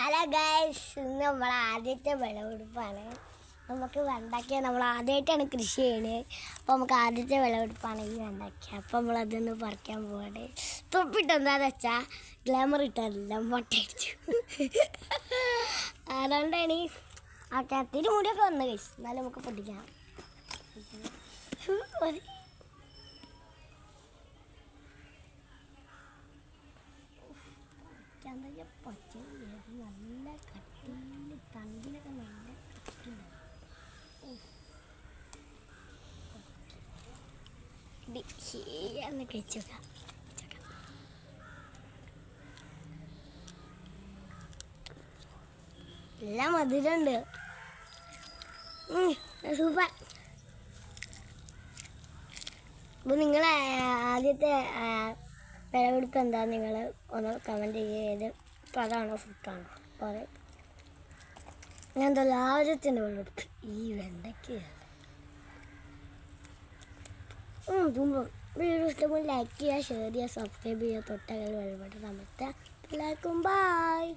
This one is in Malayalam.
ഹലോ ഗൈസ് ഇന്ന് നമ്മൾ ആദ്യത്തെ വിളവെടുപ്പാണ്. നമുക്ക് വെണ്ടയ്ക്ക നമ്മൾ ആദ്യമായിട്ടാണ് കൃഷി ചെയ്യണത് അപ്പോൾ നമുക്ക് ആദ്യത്തെ വിളവെടുപ്പാണ് ഈ വെണ്ടയ്ക്ക. അപ്പോൾ നമ്മൾ അതൊന്ന് പറിക്കാൻ പോവാണ്. തൊപ്പിട്ട് എന്താന്ന് വെച്ചാൽ ഗ്ലാമർ ഇട്ടല്ല മുട്ടയടിച്ചു. അതുകൊണ്ടാണ് ആ കത്തിരി മുടിയൊക്കെ വന്നു കഴിച്ചു എന്നാലും നമുക്ക് പൊട്ടിക്കാം മതി. ചന്തയ്ക്ക് പച്ച നല്ല കട്ടിയിൽ തണ്ടിലൊക്കെ നല്ല കട്ടിയുണ്ട്. ശരിയാന്ന് കഴിച്ചോക്കാം. എല്ലാം മധുരമുണ്ട് സൂപ്പർ. അപ്പോൾ നിങ്ങൾ ആദ്യത്തെ ആ, വിളവെടുപ്പ് എന്താ നിങ്ങൾ ഒന്ന് കമന്റ് ചെയ്ത് അതാണോ ഫുഡാണോ പറയും ഞാൻ എന്താ ആദ്യത്തിന്റെ വിളവെടുപ്പ് ഈ വെണ്ടയ്ക്ക് വീഡിയോ ഇഷ്ടമായി ലൈക്ക് ചെയ്യുക ഷെയർ ചെയ്യുക സബ്സ്ക്രൈബ് ചെയ്യുക. തൊട്ടകൾ വഴിപാട് നമുക്ക് എല്ലാവർക്കും ബായ്